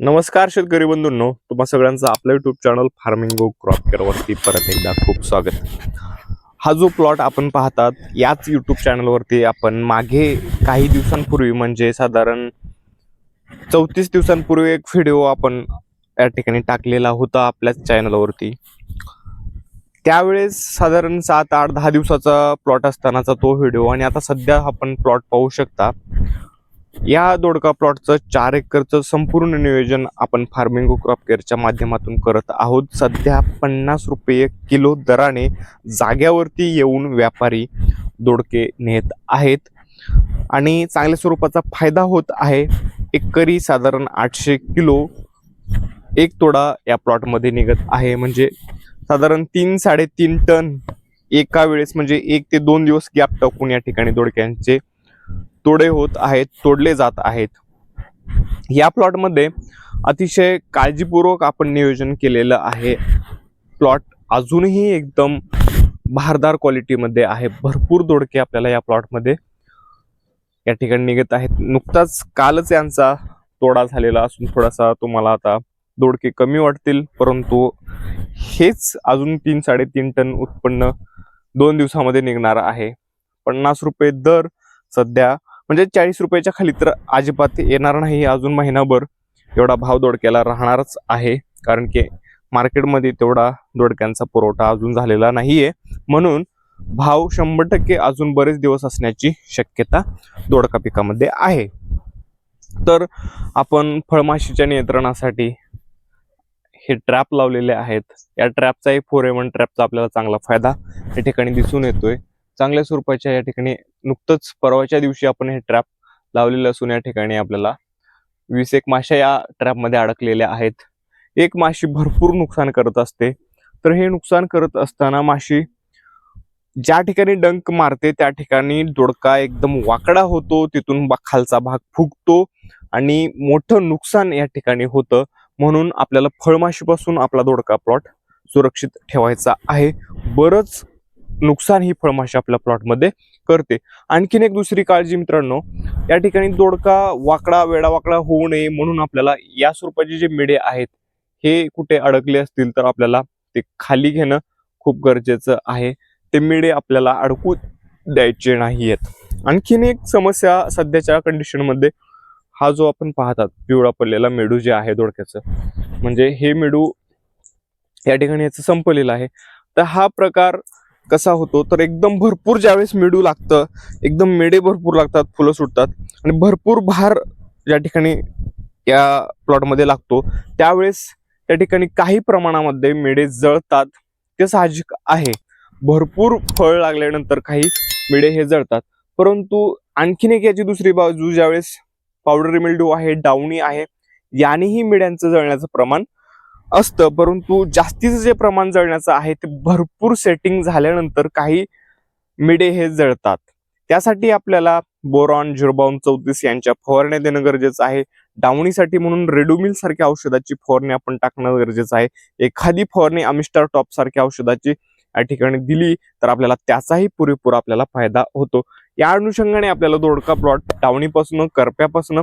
नमस्कार शेतकरी बंधूंनो तुम्हा सगळ्यांचं आपलं YouTube channel farming go crop केअरवरती परत एकदा खूप स्वागत. हा जो प्लॉट आपण पाहतात याच युट्यूब चॅनलवरती आपण मागे काही दिवसांपूर्वी म्हणजे साधारण चौतीस दिवसांपूर्वी एक व्हिडिओ आपण या ठिकाणी टाकलेला होता आपल्याच चॅनलवरती त्यावेळेस साधारण सात आठ दहा दिवसाचा प्लॉट असतानाचा तो व्हिडिओ आणि आता सध्या आपण प्लॉट पाहू शकता. या दोडका प्लॉटचं चार एकरचं संपूर्ण नियोजन आपण फार्मिंग क्रॉप केअरच्या माध्यमातून करत आहोत. सध्या पन्नास रुपये किलो दराने जाग्यावरती येऊन व्यापारी दोडके नेत आहेत. आणि चांगल्या स्वरूपाचा फायदा होत आहे. एकरी साधारण आठशे किलो एक तोडा या प्लॉटमध्ये निघत आहे. म्हणजे साधारण तीन साडेतीन टन एका वेळेस म्हणजे एक ते दोन दिवस गॅप टाकून या ठिकाणी दोडक्यांचे तोडे होत आहेत तोडले जात आहेत. या प्लॉटमध्ये अतिशय काळजीपूर्वक आपण नियोजन केलेलं आहे. प्लॉट अजूनही एकदम भारदार क्वालिटीमध्ये आहे. भरपूर दोडके आपल्याला या प्लॉटमध्ये या ठिकाणी निघत आहेत. नुकताच कालच यांचा तोडा झालेला असून थोडासा तुम्हाला आता दोडके कमी वाटतील परंतु हेच अजून तीन साडेतीन टन उत्पन्न दोन दिवसामध्ये निघणार आहे. पन्नास रुपये दर सध्या म्हणजे चाळीस रुपयाच्या खाली तर अजिबात येणार नाही. अजून महिनाभर एवढा भाव दोडक्याला राहणारच आहे. कारण की मार्केटमध्ये तेवढा दोडक्यांचा पुरवठा अजून झालेला नाहीये. म्हणून भाव शंभर टक्के अजून बरेच दिवस असण्याची शक्यता दोडका पिकामध्ये आहे. तर आपण फळमाशीच्या नियंत्रणासाठी हे ट्रॅप लावलेले आहेत. या ट्रॅपचाही फोर एवन ट्रॅपचा आपल्याला चांगला फायदा या ठिकाणी दिसून येतोय. चांगल्या स्वरूपाच्या या ठिकाणी नुकतंच परवाच्या दिवशी आपण हे ट्रॅप लावलेलं असून या ठिकाणी आपल्याला वीस एक माशा या ट्रॅपमध्ये अडकलेल्या आहेत. एक माशी भरपूर नुकसान करत असते. तर हे नुकसान करत असताना माशी ज्या ठिकाणी डंक मारते त्या ठिकाणी दोडका एकदम वाकडा होतो. तिथून खालचा भाग फुगतो आणि मोठं नुकसान या ठिकाणी होतं. म्हणून आपल्याला फळमाशीपासून आपला दोडका प्लॉट सुरक्षित ठेवायचा आहे. बरंच नुकसान ही फळमाशी आपल्या प्लॉटमध्ये करते. आणखीन एक दुसरी काळजी मित्रांनो या ठिकाणी दोडका वाकडा वेडा वाकडा होऊ नये म्हणून आपल्याला या स्वरूपाचे जे मिडे आहेत हे कुठे अडकले असतील तर आपल्याला ते खाली घेणं खूप गरजेचं आहे. ते मिडे आपल्याला अडकू द्यायचे नाहीयेत. आणखीन एक समस्या सध्याच्या कंडिशनमध्ये हा जो आपण पाहतात पिवळा पडलेला मेडू जे आहे दोडक्याचं म्हणजे हे मेडू या ठिकाणी याचं संपलेलं आहे. तर हा प्रकार कसा होतो तर एकदम भरपूर ज्यावेळेस मेडू लागतं एकदम मेडे भरपूर लागतात फुलं सुटतात आणि भरपूर भार ज्या ठिकाणी या प्लॉटमध्ये लागतो त्यावेळेस त्या ठिकाणी काही प्रमाणामध्ये मेडे जळतात ते साहजिक आहे. भरपूर फळ लागल्यानंतर काही मेडे हे जळतात. परंतु आणखीन एक याची दुसरी बाजू ज्यावेळेस पावडर मिल्डू आहे डावणी आहे यानेही मेड्यांचं जळण्याचं प्रमाण असतं परंतु जास्तीचं जे प्रमाण जळण्याचं आहे ते भरपूर सेटिंग झाल्यानंतर काही मिडे हे जळतात. त्यासाठी आपल्याला बोरॉन झिरबॉन चौतीस यांच्या फवारण्या देणं गरजेचं आहे. डावणीसाठी म्हणून रेडोमिल सारख्या औषधाची फवारणी आपण टाकणं गरजेचं आहे. एखादी फवारणी अमिस्टर टॉप सारख्या औषधाची या ठिकाणी दिली तर आपल्याला त्याचाही पुरेपूर आपल्याला फायदा होतो. या अनुषंगाने आपल्याला दोडका प्लॉट डावणीपासून करप्यापासून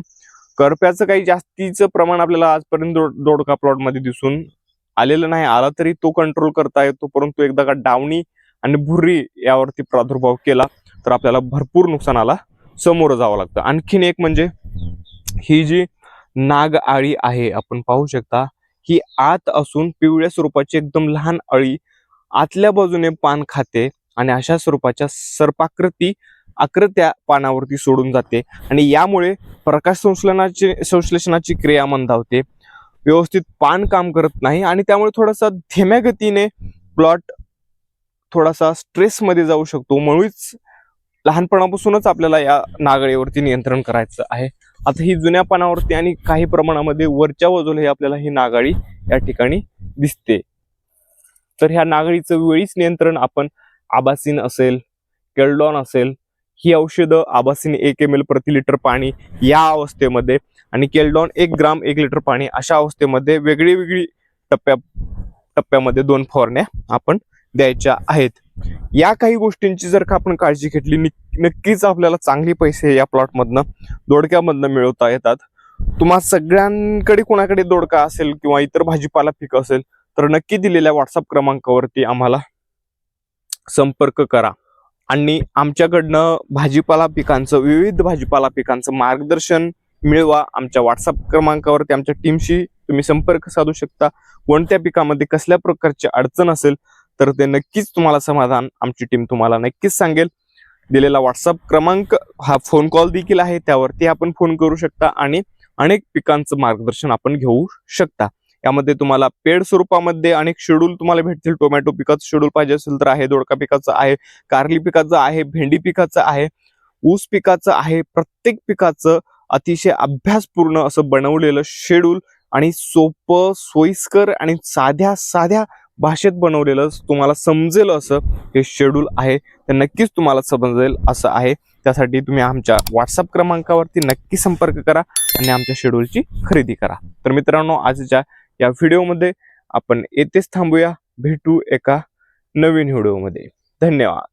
करप्याचं काही जास्तीचं प्रमाण आपल्याला आजपर्यंत दो- दोडका प्लॉटमध्ये दिसून आलेलं नाही. आला तरी तो कंट्रोल करता येतो परंतु एकदा का डावणी आणि भुर्री यावरती प्रादुर्भाव केला तर आपल्याला भरपूर नुकसानाला समोरं जावं लागतं. आणखीन एक म्हणजे ही जी नाग आळी आहे आपण पाहू शकता ही आत असून पिवळ्या स्वरूपाची एकदम लहान अळी आतल्या बाजूने पान खाते आणि अशा स्वरूपाच्या सर्पाकृती आकृत्या पानावरती सोडून जाते. आणि यामुळे प्रकाश संश्लेषणाची संश्लेषणाची क्रिया मंदावते. व्यवस्थित पान काम करत नाही आणि त्यामुळे थोडासा धीम्या गतीने प्लॉट थोडासा स्ट्रेसमध्ये जाऊ शकतो. म्हणूनच लहानपणापासूनच आपल्याला या नागळीवरती नियंत्रण करायचं आहे. आता ही जुन्या पानावरती आणि काही प्रमाणामध्ये वरच्या बाजूला आपल्याला ही नागाळी या ठिकाणी दिसते. तर ह्या नागळीचं वेळीच नियंत्रण आपण आबासीन असेल केल्डॉन असेल ही औषधं आबासीन एक एम एल प्रति लिटर पाणी या अवस्थेमध्ये आणि केलडॉन एक ग्राम एक लिटर पाणी अशा अवस्थेमध्ये वेगळी वेगळी टप्प्या टप्प्यामध्ये दोन फवारण्या आपण द्यायच्या आहेत. या काही गोष्टींची जर का आपण काळजी घेतली नक्कीच आपल्याला चांगले पैसे या प्लॉटमधनं दोडक्यामधनं मिळवता येतात. तुम्हा सगळ्यांकडे कोणाकडे दोडका असेल किंवा इतर भाजीपाला पीक असेल तर नक्की दिलेल्या व्हॉट्सअप क्रमांकावरती आम्हाला संपर्क करा. आणि आमच्याकडनं भाजीपाला पिकांचं विविध भाजीपाला पिकांचं मार्गदर्शन मिळवा आमच्या व्हॉट्सअप क्रमांकावरती आमच्या टीमशी तुम्ही संपर्क साधू शकता. कोणत्या पिकामध्ये कसल्या प्रकारची अडचण असेल तर ते नक्कीच तुम्हाला समाधान आमची टीम तुम्हाला नक्कीच सांगेल. दिलेला व्हॉट्सअप क्रमांक हा फोन कॉल देखील आहे त्यावरती आपण फोन करू शकता आणि अनेक पिकांचं मार्गदर्शन आपण घेऊ शकता. यामध्ये तुम्हाला पेड स्वरूपामध्ये अनेक शेड्यूल तुम्हाला भेटतील. टोमॅटो पिकाचं शेड्यूल पाहिजे असेल तर आहे दोडका पिकाचं आहे कारली पिकाचं आहे भेंडी पिकाचं आहे ऊस पिकाचं आहे प्रत्येक पिकाचं अतिशय अभ्यासपूर्ण असं बनवलेलं शेड्यूल आणि सोपं सोयीस्कर आणि साध्या साध्या भाषेत बनवलेलं तुम्हाला समजेल असं हे शेड्यूल आहे. ते नक्कीच तुम्हाला समजेल असं आहे. त्यासाठी तुम्ही आमच्या व्हॉट्सअप क्रमांकावरती नक्की संपर्क करा आणि आमच्या शेड्यूलची खरेदी करा. तर मित्रांनो आजच्या या व्हिडिओमध्ये आपण येथेच थांबूया. भेटू एका नवीन व्हिडिओमध्ये. धन्यवाद.